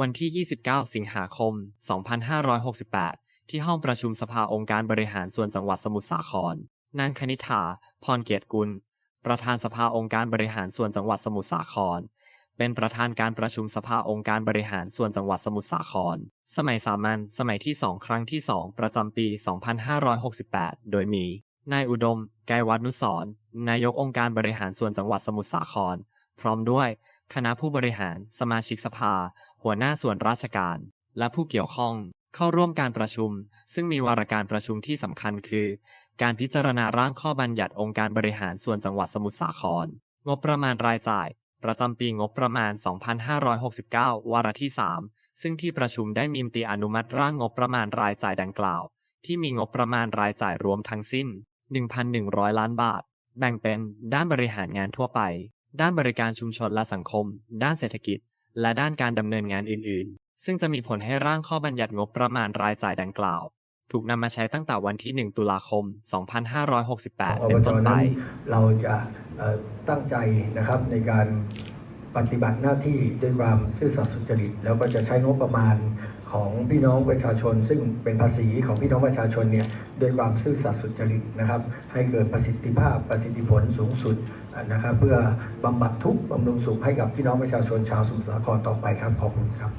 วันที่ 29 สิงหาคม 2568 ที่ห้องประชุมสภาองค์การบริหารส่วนจังหวัดสมุทรสาคร นางคณิ t า พรเกียรติกุล ประธานสภาองค์การบริหารส่วนจังหวัดสมุทรสาคร เป็นประธานการประชุมสภาองค์การบริหารส่วนจังหวัดสมุทรสาคร สมัยสามัญ สมัยที่ 2 ครั้งที่ 2 ประจำปี 2568 โดยมี นายอุดม ไกรวัฒนุสรนายกองค์การบริหารส่วนจังหวัดสมุทรสาคร พร้อมด้วย คณะผู้บริหาร สมาชิกสภา หัวหน้าส่วนราชการ และผู้เกี่ยวข้องเข้าร่วมการประชุม ซึ่งมีวาระการประชุมที่สำคัญคือ การพิจารณาร่างข้อบัญญัติองค์การบริหารส่วนจังหวัดสมุทรสาคร งบประมาณรายจ่าย ประจำปีงบประมาณ 2569 วาระที่ 3 ซึ่งที่ประชุมได้มีมติอนุมัติร่างงบประมาณรายจ่ายดังกล่าว ที่มีงบประมาณรายจ่ายรวมทั้งสิ้น 1,100 ล้านบาท แบ่งเป็นด้านบริหารงานทั่วไป ด้านบริการชุมชนและสังคม ด้านเศรษฐกิจ และด้านการดำเนินงานอื่น ๆ ซึ่งจะมีผลให้ร่างข้อบัญญัติงบประมาณรายจ่ายดังกล่าว ถูกนำมาใช้ตั้งแต่วันที่ 1 ตุลาคม 2568อบเป็นจต้นไปนั้นเราจะเอ่อตั้งใจนะครับในการ ปฏิบัติหน้าที่ด้วยความซื่อสัตย์สุจริต แล้วก็จะใช้งบประมาณของพี่น้องประชาชน ซึ่งเป็นภาษีของพี่น้องประชาชนเนี่ยด้วยความซื่อสัตย์สุจริตนะครับ ให้เกิดประสิทธิภาพประสิทธิผลสูงสุดนะครับ เพื่อบำบัดทุกข์บำรุงสุขให้กับพี่น้องประชาชนชาวสมุทรสาครต่อไปครับขอบคุณครับ